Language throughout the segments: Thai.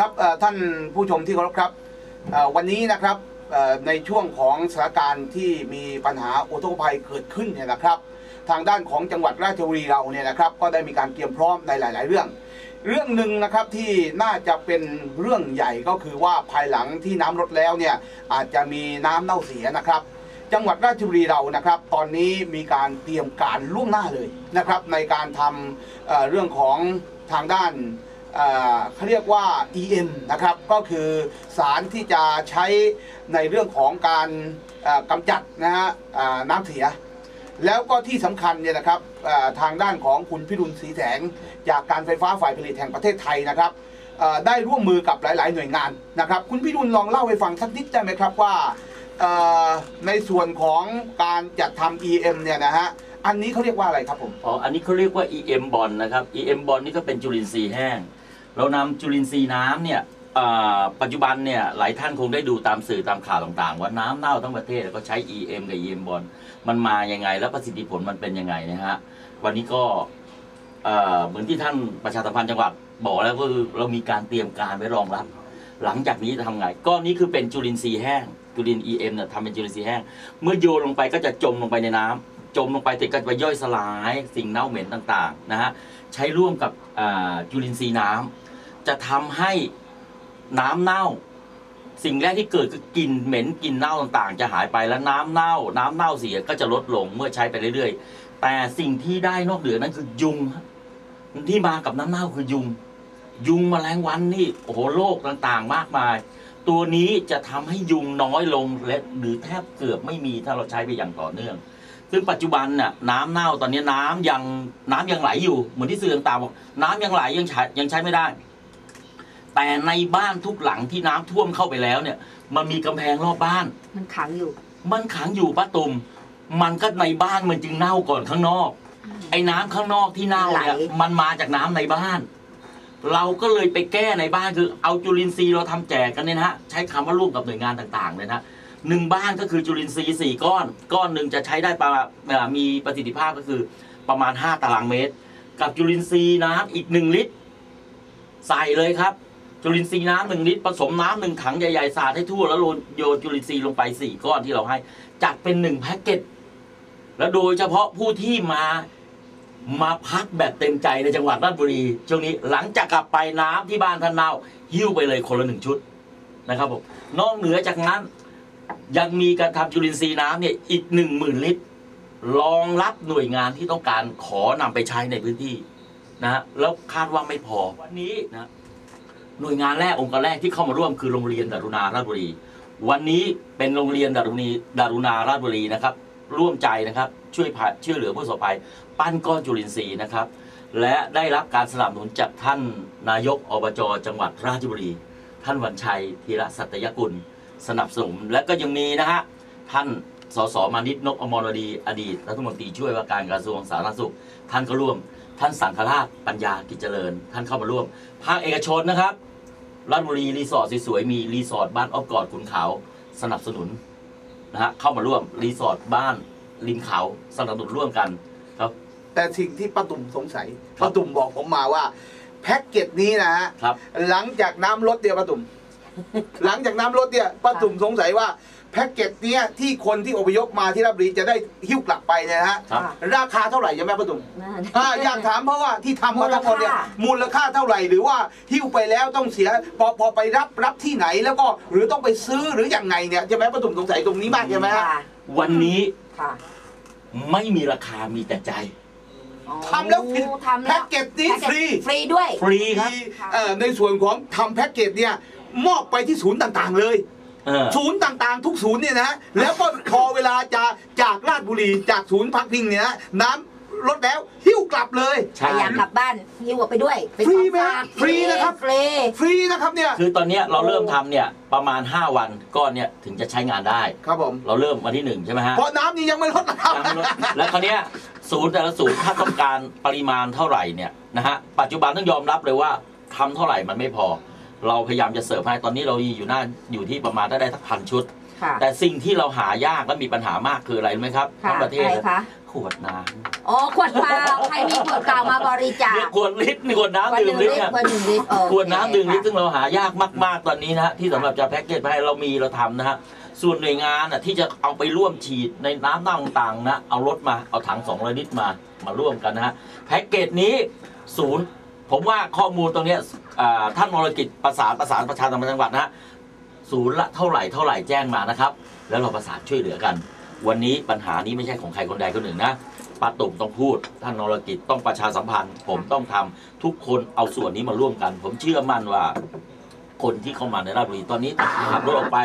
ครับท่านผู้ชมที่เคารพครับวันนี้นะครับในช่วงของสถานการณ์ที่มีปัญหาอุทกภัยเกิดขึ้นเนี่ยนะครับ ทางด้านของจังหวัดราชบุรีเราเนี่ยนะครับ ก็ได้มีการเตรียมพร้อมในหลาย ๆ เรื่อง เรื่องหนึ่งนะครับที่น่าจะเป็นเรื่องใหญ่ก็คือว่าภายหลังที่น้ำลดแล้วเนี่ยอาจจะมีน้ำเน่าเสียนะครับ จังหวัดราชบุรีเรานะครับ ตอนนี้มีการเตรียมการล่วงหน้าเลยนะครับ ในการทำเเรื่องของทางด้าน เขาเรียกว่า EM นะครับ ก็คือสารที่จะใช้ในเรื่องของการกำจัดนะฮะน้ำเสีย แล้วก็ที่สำคัญเนี่ยนะครับทางด้านของคุณพิรุณศรีแสง จากการไฟฟ้าฝ่ายผลิตแห่งประเทศไทยนะครับได้ร่วมมือกับหลาย ๆ หน่วยงานนะครับ คุณพิรุณลองเล่าให้ฟังสักนิดได้ไหมครับว่าในส่วนของการจัดทำ EM เนี่ยนะฮะอันนี้เขาเรียกว่าอะไรครับผม อ๋อ อันนี้เขาเรียกว่า EM บอลนะครับ EM บอลนี่ก็เป็นจุลินทรีย์แห้ง เรานำจุลินทรีย์น้ำเนี่ยอ่าปัจจุบันเนี่ยหลายท่านคงได้ดูตามสื่อตามข่าวต่างๆ ว่าน้ำเน่าทั้งประเทศแล้วก็ใช้ EM กับ EM บอลมันมายังไง แล้วประสิทธิผลมันเป็นยังไงนะฮะวันนี้ก็เอ่อเหมือนที่ท่านประชาสัมพันธ์จังหวัดบอกแล้วก็คือเรามีการเตรียมการไว้รองรับ หลังจากนี้จะทำไงก็นี่คือเป็นจุลินทรีย์แห้งจุลิน EM เนี่ยทำเป็นจุลินทรีย์แห้ง เมื่อโยนลงไปก็จะจมลงไปในน้ำ จมลงไปเสร็จก็จะไปย่อยสลายสิ่งเน่าเหม็นต่างๆนะฮะใช้ร่วมกับจุลินทรีย์น้ำจะทำให้น้ำเน่า สิ่งแรกที่เกิดคือกลิ่นเหม็นกลิ่นเน่าต่างๆ จะหายไปแล้วน้ำเน่า น้ำเน่าเสียก็จะลดลงเมื่อใช้ไปเรื่อยๆ แต่สิ่งที่ได้นอกเหนือนั้นคือยุงที่มากับน้ำเน่าคือยุง ยุงแมลงวันนี่โอ้โหโรคต่างๆ มากมาย ตัวนี้จะทำให้ยุงน้อยลงและหรือแทบเกือบไม่มีถ้าเราใช้ไปอย่างต่อเนื่อง ซึ่งปัจจุบันน่ะน้ำเน่าตอนนี้น้ำยังน้ำยังไหลอยู่ เหมือนที่สื่อต่างๆบอกน้ำยังไหลยังใช้ยังใช้ไม่ได้ แต่ในบ้านทุกหลังที่น้ำท่วมเข้าไปแล้วเนี่ย มันมีกำแพงรอบบ้าน มันขังอยู่ มันขังอยู่ป้าตุ่มมันก็ในบ้านมันจึงเน่าก่อนข้างนอก ไอ้น้ำข้างนอกที่เน่าเนี่ยไหล มันมาจากน้ำในบ้าน เราก็เลยไปแก้ในบ้านคือเอาจุลินทรีย์เราทำแจกกันเนี่ยนะฮะใช้คำว่าร่วมกับหน่วยงานต่างๆเลยนะ หนึ่งบ้านก็คือจุลินทรีย์สี่ก้อน ก้อนหนึ่งจะใช้ได้ประมาณมีประสิทธิภาพก็คือประมาณ 5 ตารางเมตร กับจุลินทรีย์น้ำอีกหนึ่งลิตร ใส่เลยครับ จุลินทรีย์น้ำหนึ่งลิตรผสมน้ำหนึ่งถังใหญ่ๆสาดให้ทั่วแล้วโยนจุลินทรีย์ลงไปสี่ก้อนที่เราให้ จัดเป็นหนึ่งแพ็กเกจแล้วโดยเฉพาะผู้ที่มามาพักแบบเต็มใจในจังหวัดราชบุรีช่วงนี้หลังจากกลับไปน้ำที่บ้านท่านเนาหิ้วไปเลยคนละหนึ่งชุดนะครับผมนอกเหนือจากนั้น ยังมีการทำจุลินทรีย์น้ำเนี่ยอีกหนึ่งหมื่นลิตรรองรับหน่วยงานที่ต้องการขอนำไปใช้ในพื้นที่นะฮะแล้วคาดว่าไม่พอวันนี้นะหน่วยงานแรกองค์การแรกที่เข้ามาร่วมคือโรงเรียนดารุณาราชบุรี วันนี้เป็นโรงเรียนดารุณีดารุณาราชบุรีนะครับ ร่วมใจนะครับช่วยพาช่วยเหลือผู้ประสบภัยปั้นก้อนจุลินทรีย์นะครับ และได้รับการสนับสนุนจากท่านนายกอบจจังหวัดราชบุรี ท่านวันชัยธีระสัตยกุล สนับสนุนและก็ยังมีนะฮะท่านสสมานิตนกอมรดีอดีตรัฐมนตรีช่วยว่าการกระทรวงสาธารณสุข ท่านก็ร่วม ท่านสังฆราชปัญญากิจเจริญ ท่านเข้ามาร่วม ภาคเอกชนนะครับราชบุรีรีสอร์ทสวยๆมีรีสอร์ทบ้านอ้อมกอดขุนเขาสนับสนุนนะฮะเข้ามาร่วมรีสอร์ทบ้านริมเขาสนับสนุนร่วมกันครับ แต่สิ่งที่ป้าตุ่มสงสัยครับป้าตุ่มบอกผมมาว่า แพ็กเกจนี้นะฮะครับหลังจากน้ำลดเนี่ยป้าตุ่ม หลังจากน้ำลดเนี่ยป้าตุ่มสงสัยว่าแพ็กเกจเนี้ยที่คนที่อพยพมาที่ราชบุรีจะได้หิ้วกลับไปเนี่ยนะฮะครับ ราคาเท่าไหร่ยังแม่ป้าตุ่มนั่นอ่าอยากถามเพราะว่าที่ทำมาทั้งหมดเนี่ยมูลค่ามูลค่าเท่าไหร่หรือว่าหิ้วไปแล้วต้องเสียพอพอไปรับรับที่ไหนแล้วก็หรือต้องไปซื้อหรืออย่างไงเนี่ยใช่ไหมป้าตุ่มสงสัยตรงนี้มากใช่ไหมฮะค่ะวันนี้ค่ะไม่มีราคามีแต่ใจ อ๋อทำแล้วผิดทำแล้วแพ็กเกจนี้ฟรี ฟรีด้วย ฟรีครับมีเอ่อในส่วนของทำแพ็กเกจเนี่ย มอบไปที่ศูนย์ต่างๆ เลยเออศูนย์ต่างๆ ทุกศูนย์เนี่ยนะแล้วก็พอเวลาจะจากราชบุรีจากศูนย์พักพิงเนี่ยนะน้ำลดแล้วหิ้วกลับเลยใช่อยากกลับบ้านหิ้วออกไปด้วยเป็นฟรีของไหมฝากฟรีนะครับฟรีฟรีนะครับเนี่ยคือตอนเนี้ยเราเริ่มทำเนี่ยประมาณ 5 วันก้อนเนี่ยถึงจะใช้งานได้ครับผมเราเริ่มวันที่หนึ่งใช่ไหมฮะเพราะน้ำนี่ยังไม่ลดนะครับยังไม่ลดแล้วคราวเนี้ยศูนย์แต่ละศูนย์ถ้าต้องการปริมาณเท่าไหร่เนี่ยนะฮะปัจจุบันต้องยอมรับเลยว่าทำเท่าไหร่มันไม่พอ เราพยายามจะเสิร์ฟให้ตอนนี้เราอยู่หน้าอยู่ที่ประมาณได้ได้สักพันชุด ค่ะ แต่สิ่งที่เราหายากและมีปัญหามากคืออะไรรู้ไหมครับค่ะทั้งประเทศ อะไรคะควดน้อ๋อขวดเปล่าใครมีขวดเปล่ามาบริจาำคเนี่ยขวดลิตรนี่ขวดขวดน้ำหดื่นึ่มงลิลิตรตรเนี่ยขวดหนึ่งลิตรโอเคขวดน้ำดื่มลิตรค่ะซึ่งเราหายากมากๆตอนนี้นะฮะที่สำหรับจะแพ็กเกจมาให้เรามีเราทำนะฮะส่วนหน่วยงานอะที่จะเอาไปร่วมฉีดในน้ำต่างๆนะเอารถมาเอาถัง200ลิตรมามาร่วมกันนะฮะแพ็กเกจนี้ศูนย์ ผมว่าข้อมูลตรงเนี้ยอ่าท่านมรกิจประสานประสานประชาสัมพันธ์จังหวัดนะฮะศูนย์ละเท่าไหร่เท่าไหร่แจ้งมานะครับ แล้วเราประสานช่วยเหลือกัน วันนี้ปัญหานี้ไม่ใช่ของใครคนใดคนหนึ่งนะป้าตุ่มต้องพูด ท่านนรกิจต้องประชาสัมพันธ์ ผมต้องทำทุกคนเอาส่วนนี้มาร่วมกัน ผมเชื่อมั่นว่า คนที่เข้ามาในราชบุรีตอนนี้ขับรถออกไป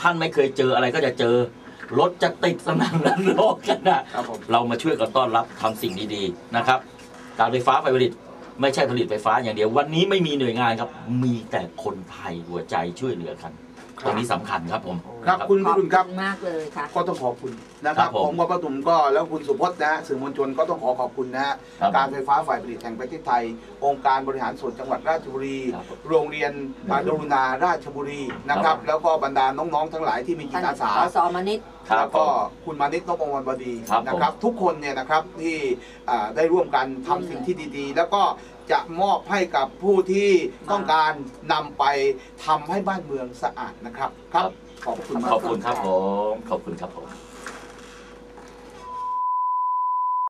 ท่านไม่เคยเจออะไรก็จะเจอ รถจะติดสนั่นรันโลกกันนะ ครับผม เรามาช่วยกันต้อนรับทำสิ่งดีๆนะครับ การไฟฟ้าไฟผลิต ไม่ใช่ผลิตไฟฟ้าอย่างเดียว วันนี้ไม่มีหน่วยงานครับ มีแต่คนไทยหัวใจช่วยเหลือกันตรงนี้สำคัญครับผม ครับคุณขพิอบรุณครับ คุณมากเลยค่ะ ก็ต้องขอบคุณนะครับ ครับผมผมกับป้าตุ่มก็แล้วคุณสุพจน์นะฮะสื่อมวลชนก็ต้องขอขอบคุณนะฮะครับการไฟฟ้าฝ่ายผลิตแห่งประเทศไทย องค์การบริหารส่วนจังหวัดราชบุรี ครับผมโรงเรียนปาดรุณาราชบุรีนะครับ แล้วก็บรรดาน้องๆทั้งหลายที่มีจิท่าตนอาสาสสมนิต ครับแล้วก็คุณมานิตนพวรบดีครับผมนะครับ ทุกคนเนี่ยนะครับที่อ่าได้ร่วมกันทำสิ่งที่ดีๆ แล้วก็จะมอบให้กับผู้ที่ต้องการนำไปทำให้บ้านเมืองสะอาดนะครับ ครับ ขอบคุณมาก ขอบคุณครับผม ขอบคุณครับผม